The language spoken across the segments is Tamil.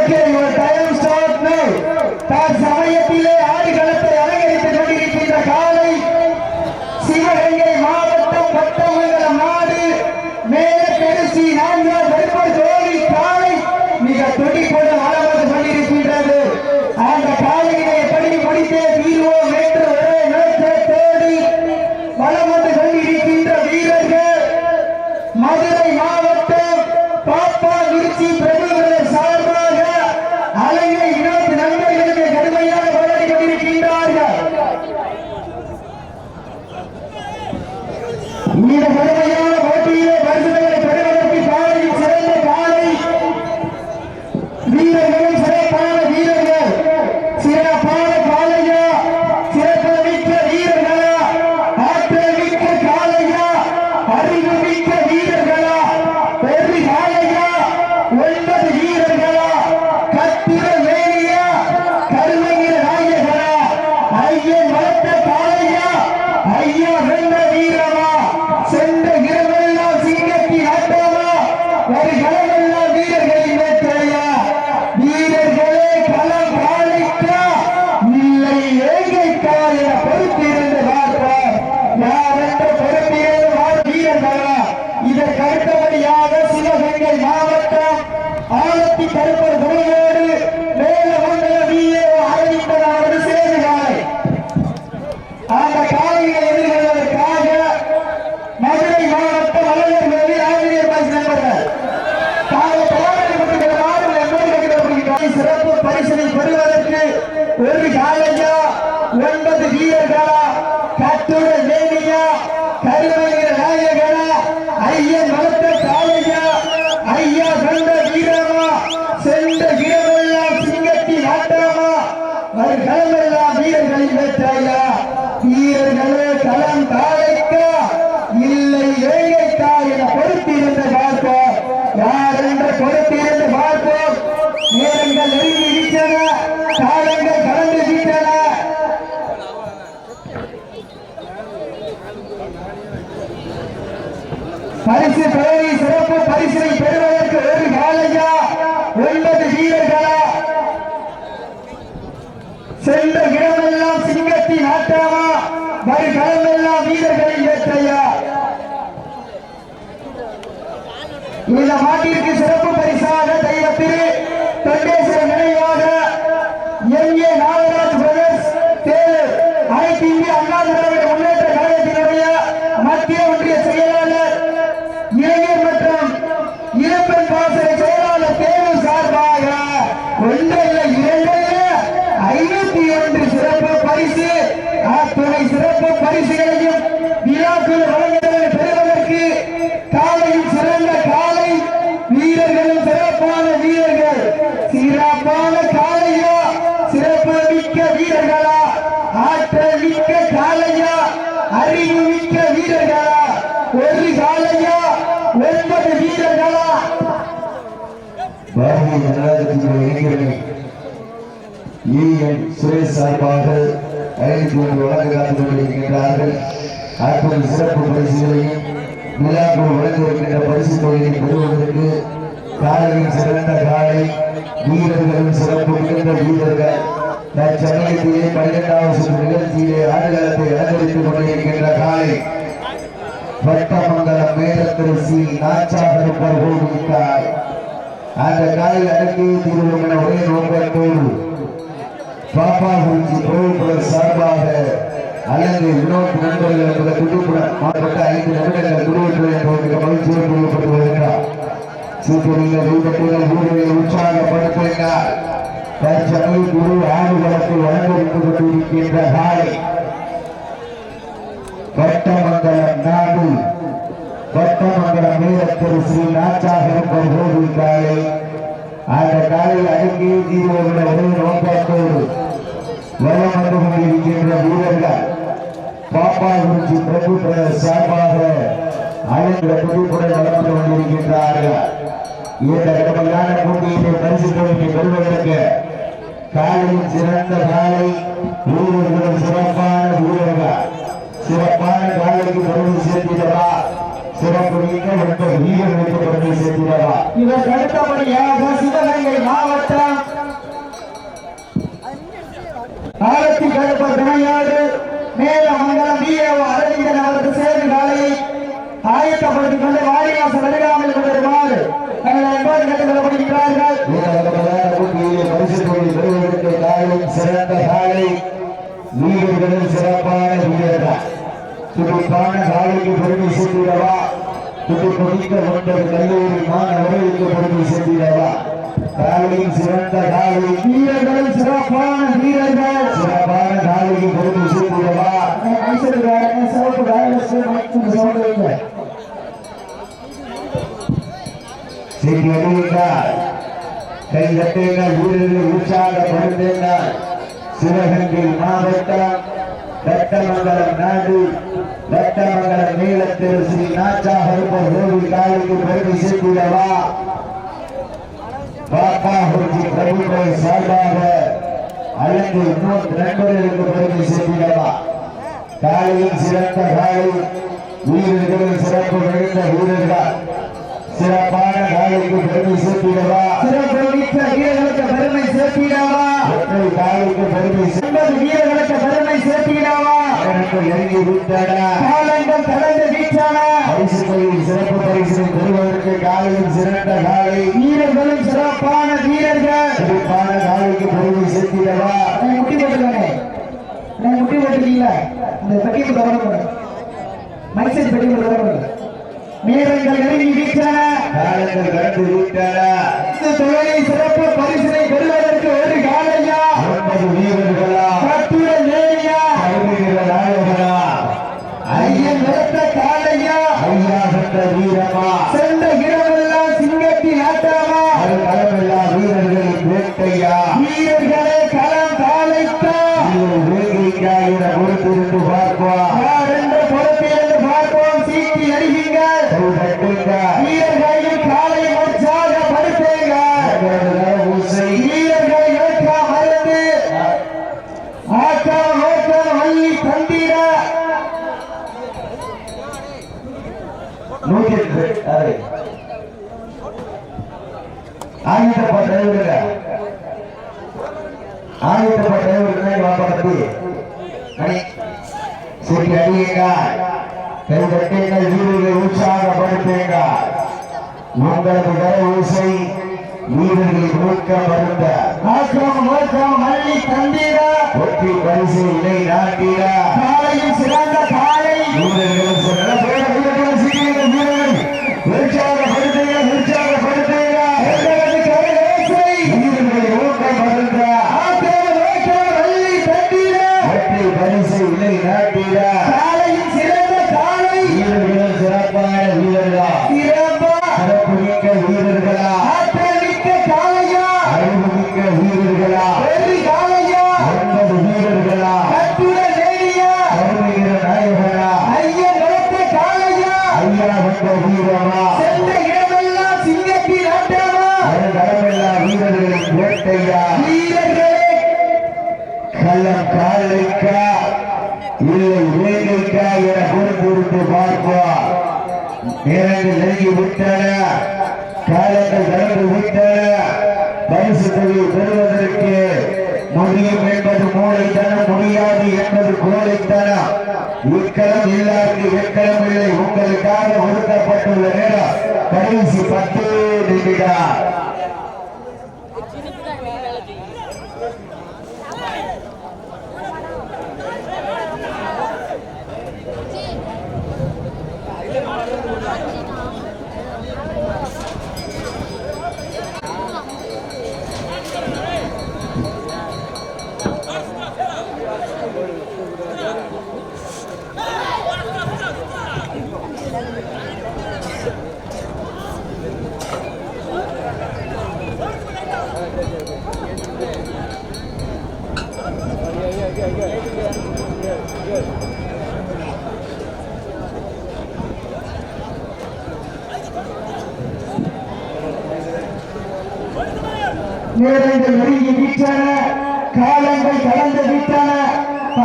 ஓகே யுவர் டைம் ஸ்டார்ட் நவ தற்சமயத்திலே காலையா ஒன்பது வீரர்களா கட்டுரை வேணியா கருமையிற நாயகனா ஐயன் வளர்த்த காலையா ஐயா கண்ட வீரமா சென்ற இரவெல்லாம் சிங்கத்தின் ஆட்டமா களமெல்லாம் வீரர்களின் வெற்றையா வீரர்களே களம் தாழைக்கா இல்லை ஏழைக்கா என பொறுத்திருந்து பார்ப்போம். யார் என்று பொறுத்திருந்து பார்ப்போம். நேரங்கள் நெருங்கி விட்டன காலங்கள் கடந்து விட்டன பரிசு பேரி சிறப்பு பரிசினை பெறுவதற்கு ஒரு காலையா ஒன்பது வீரர்களா? சென்ற இடமெல்லாம் சிங்கத்தின் ஆட்டாமா? வருகளமெல்லாம் வீரர்களின் வேட்டையா? இந்த மாட்டிற்கு சிறப்பு பரிசாக தெய்வத்திரு தொண்டேஸ்வரர் நினைவாக எம் ஏ நாகராஜ் பிரதர்ஸ் தேர் அனைத்து இந்திய அண்ணா திராவிட பரிசுகளையும் வழங்குவதை பெறுவதற்கு காலையில் சிறந்த காலை வீரர்களும் சிறப்பான வீரர்கள். சிறப்பான காலையா? சிறப்பு மிக்க வீரர்களா? ஆற்றல் மிக்க காலையா? அறிவு மிக்க வீரர்களா? ஒரு காலையா? ஒன்பது வீரர்களா? பாரதிய ஜனதா கட்சியினுடைய ஈஎன் சுரேஷ் சார்பாக ஐந்து ஒன்று வழங்க காத்துக் கொண்டிருக்கின்றார்கள் அற்புத சிறப்பு பரிசுகளையும் விழாக்குள் வழங்கியிருக்கின்ற பரிசு தொகையை பெறுவதற்கு காலையில் சிறந்த காலை வீரர்களும் சிறப்பு மிகுந்த வீரர்கள். தற்சமயத்திலே பன்னிரெண்டாவது சுற்று நிகழ்ச்சியிலே ஆடுகளத்தை அலங்கரித்துக் கொண்டிருக்கின்ற காலை வட்டமங்கலம் மேலத்திருச்சி நாச்சாகருப்பர் அந்த அடக்கி என ஒரே நோக்கத்தோடு பாப்பா குறிச்சி கோவில்புரம் சார்பாக அல்லது வினோத் நண்பர்கள் என்பதை குடும்புடன் மாற்றப்பட்ட ஐந்து நிமிடங்கள் குடும்பத்துறை என்பதற்கு மகிழ்ச்சியோடு கொடுக்கப்பட்டு வருகிறார் சூப்பரில் தீபத்துடன் ஊர்களை உற்சாகப்படுத்துகிறார் தற்சமயம் குரு ஆடுகளத்தை வழங்கப்பட்டு கொண்டிருக்கின்ற காலை. வட்டமங்கலம் நாடு. வட்டமங்கலம் வீரத்திரு ஸ்ரீ நாச்சாகரம் கோவில் காலை. அந்த காலையில் நோக்கத்தோடு வரம் வந்து கொண்டிருக்கின்ற வீரர்கள் பாப்பா குறிச்சி பிரபு சார்பாக அழகிய புதுப்புடன் வளர்ந்து கொண்டிருக்கின்றார்கள் இந்த கடமையான போட்டியிலே பரிசு தொகையை பெறுவதற்கு காலையில் சிறந்த காலை வீரர்களும் சிறப்பான வீரர்கள் சிறப்பான காலைக்கு பெருமை சேர்த்திடவா சிறப்பு மிக்க வீரர்களுக்கு சேர்த்திடவா இதற்கு அடுத்தபடியாக சிவகங்கை மாவட்டம் மேல மங்கலம் வீரவ அரவிந்தன் அவரது சேர்ந்து காலையை ஆயத்தப்படுத்திக் கொண்டு வாரியாசம் வருகாமல் கொண்டிருமாறு தங்களை அன்போடு கேட்டுக் கொள்ளப்படுகிறார்கள் சிறந்த காலை வீரர்களில் சிறப்பான வீரர்கள் துடிப்பான காலைக்கு பெருமை சேர்த்திடவா? துடி கொதிக்க ஒன்பது கல்லூரி மாணவர்களுக்கு பெருமை சேர்த்திடவா? காலையும் சிறந்த காலை வீரர்கள் சிறப்பான வீரர்கள். சிறப்பான காலைக்கு பெருமை சேர்த்திடவா ஐஸ்வர்யா சிறப்பு காயங்கள் சோழ செய்தி அறிவித்தார் கை தட்டுங்கள் வீரர்கள் உற்சாகப்படுத்துங்கள் சிவகங்கை மாவட்டம் ரத்தமங்கலம் நாடு ரத்தமங்கலம் ஸ்ரீ காலைக்கு பெருமை பாப்பா ஹோஜி பிரபுக்களை சார்பாக அழைந்து இன்னொரு நண்பர்களுக்கு பெருமை சேர்த்திடவா காலையில் சிறந்த காலை வீரர்களின் சிறப்பு நிறைந்த வீரர்கள். சிறப்பான காலைக்கு பெருமை சேர்த்திடவா? சிறப்பு மிக்க வீரர்களுக்கு பெருமை சேர்த்திடவா? ஒற்றை காலைக்கு பெருமை ஒன்பது வீரர்களுக்கு பெருமை சேர்த்திடவா? சேர்த்து இறங்கி விட்டன காலங்கள் கடந்து வீச்சான பரிசு தொகையில் சிறப்பு பரிசு பெறுவதற்கு காலையில் சிறந்த காலை. வீரர்களும் சிறப்பான வீரர்கள். சிறப்பான காலைக்கு பெருமை சேர்த்திடவா முட்டி போட்டுருக்கானே நான் முட்டி போட்டுருக்கீங்களா இந்த பெட்டிக்கு தொடரப்படும் மைசேஜ் பெட்டி தொடரப்படும் வீரர்கள் நெருங்கி வீச்சான காலங்கள் கடந்து விட்டன இந்த தொகையை சிறப்பு பரிசினை பெறுவதற்கு ஒரு காலையா? ஒன்பது வீரர்களா வீரமா சென்ற இரவெல்லாம் சிங்கத்தின் ஆட்டமா அது களமெல்லா வீரர்களின் வேட்டையா வீரர்களே களம் காலைக்கா இது வேங்கைக்கா என பொறுத்திருந்து பார்ப்போம் யார் என்ற பொறுப்பிலிருந்து பார்ப்போம் சீட்டி அடிவீங்கள் கை தட்டுங்க வீரர்களையும் காலை உற்சாகப்படுத்துங்க ஊசை வீரர்களை ஏற்ற மருந்து ஆட்டம் ஓட்டம் வள்ளி தந்திர நூற்றி எட்டு அது ஆயிரத்தப்பா டிரைவருங்க ஆயிரத்தப்பா டிரைவருங்க வாப்படத்தி மணி சரி அடியுங்க கை தட்டுங்கள் வீரர்களை உற்சாகப்படுத்துங்க உங்களது கர ஊசை வீரர்களை நோக்க மருந்த ஆட்டம் ஓட்டம் வள்ளி தந்திர. ஒற்றி பரிசு இணை நாட்டிட காலையும் சிறந்த காலை. வீரர்கள் ஒற்றி பரிசு இணை நாட்டிட நேரங்கள் நெருங்கி விட்டன. காலங்கள் கடந்து விட்டன. பரிசு தொகை பெறுவதற்கு முடியும் என்பது மூளைத்தனம் முடியாது என்பது கோழைத்தனம். இக்களம் இல்லாது எக்களம் இல்லை. உங்களுக்காக ஒதுக்கப்பட்டுள்ள நேரம் கடைசி பத்து நிமிடம்.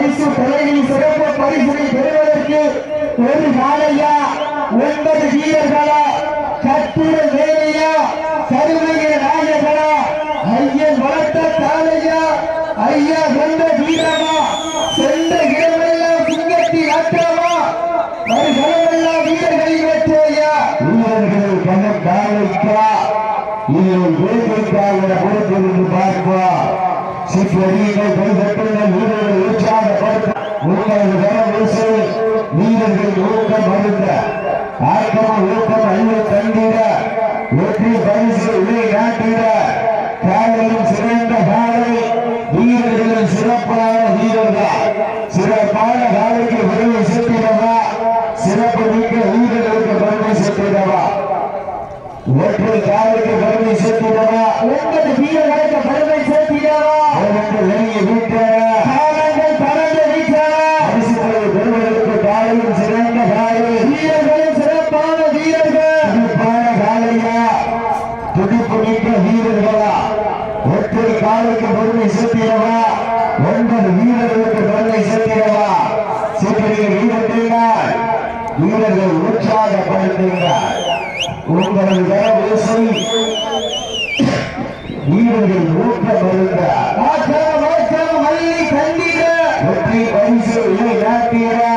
பரிசு தொலைவில் சிறப்பு பரிசினை பெறுவதற்கு ஒரு காலையா ஒன்பது வீரர்களா? கற்பூர வேலையா? கருமைய நாயகனா ஐயன் வளர்த்த தாலையா ஐயா கொண்ட வீரமா? சென்ற இடமெல்லாம் சிங்கத்தின் அற்றமா வருகளமெல்லாம் வீரர்களின் வெற்றியா? வீரர்கள் பணம் பாதிப்பா இதில் வேடிக்கை என பொறுத்திருந்து பார்ப்பா சிப்படியை கைதட்டுங்கள் வீரர்கள் முப்பது பேர் வீரர்கள் ஊக்கம் எட்டு காலுக்கு பொறுமை சேர்த்திடவா? ஒன்பது வீரர்களுக்கு பொறுமை சேர்த்திடவா? சிறிய வீரத்தினால் வீரர்கள் உற்சாகப்படுத்துகிறார். உங்களது பேசை வீரர்கள் ஊக்கம் வருகிறார் வெற்றி பரிசு நாட்டியரா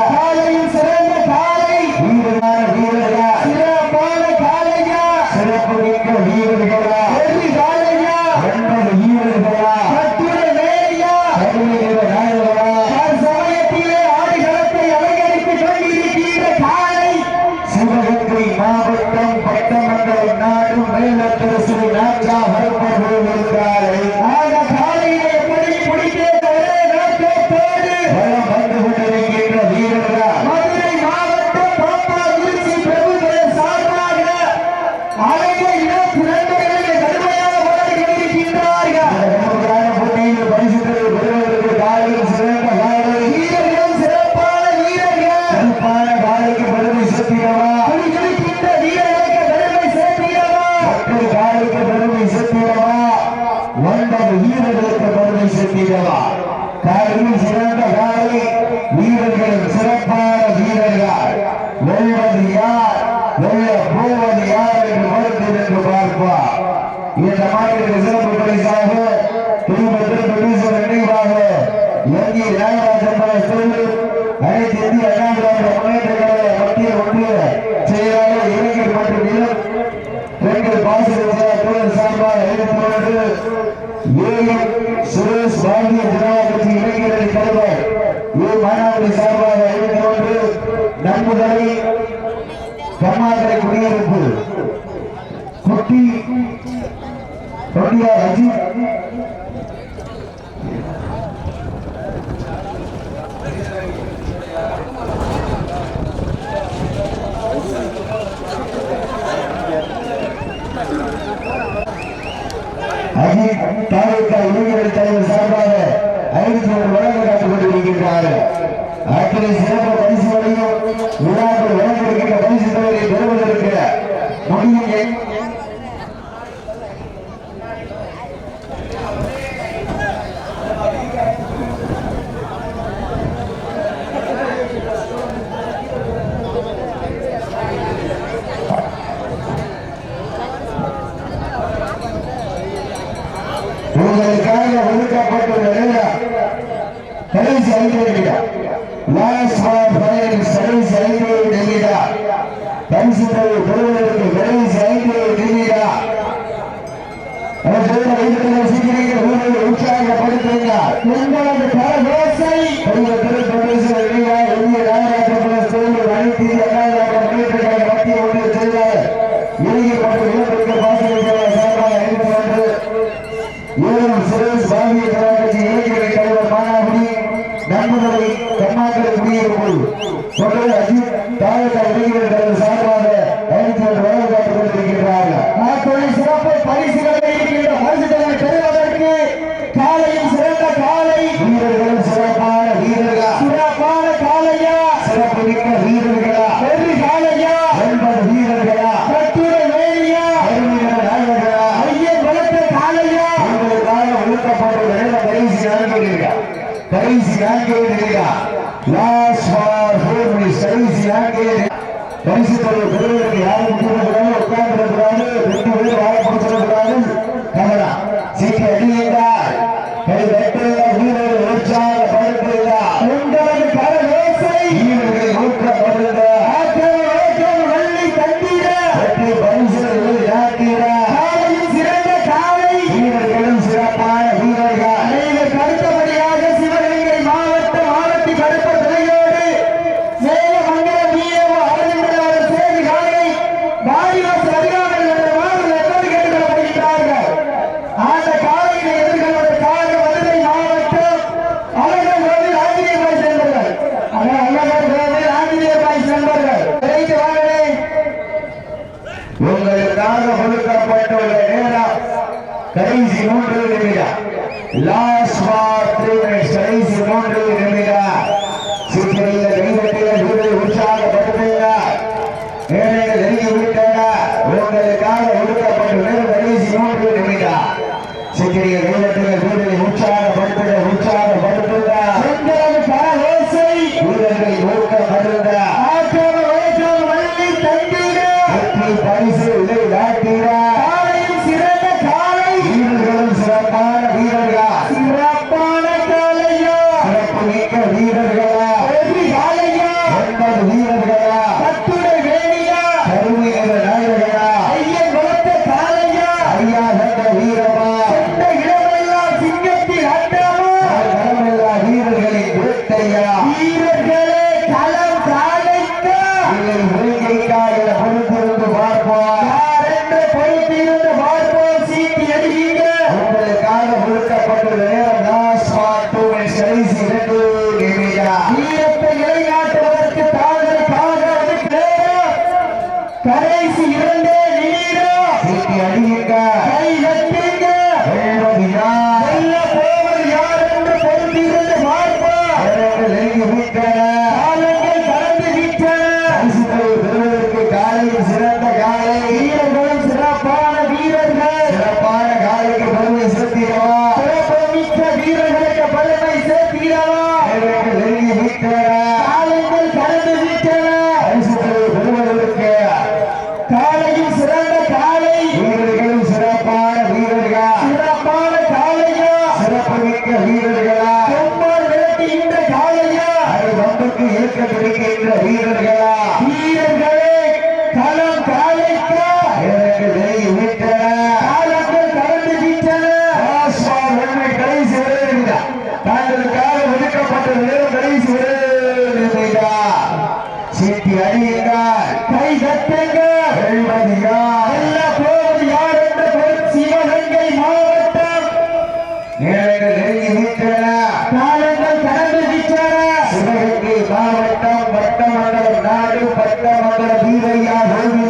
பிறகு ஏஎம் சுரேஷ் பாரதிய ஜனதா கட்சி இளைஞரணி தலைவர் ஏ மாணவர்கள் சார்பாக ஐம்பத்தி ஒன்று நன்முதலை கர்நாடக குடியிருப்பு குட்டி தொட்டியார் அஜித் அகில் தாலுகா இளைஞர்கள் தலைவர் சார்பாக ஐநூத்தி ஒரு பரிசுத்தவை பெறுவதற்கு கடைசி ஐந்திலே திரும்பியா அவர் சொல்கிற ஐந்து சீக்கிரங்கள் உற்சாகப்படுத்துகிறார் நாக கொடுக்கப்பட்டுள்ள கடைசி மூன்று நிமிடம் லாஸ்ட் ஃபார் த்ரீ மினிட்ஸ் கடைசி மூன்று நிமிடம் ஏழை நெருங்கி நீச்சலா காலங்கள் கடந்து நீச்சலா சிவகங்கை மாவட்டம் பட்டமண்டலம் நாடு பட்டமண்டல தீவையா ஓவிய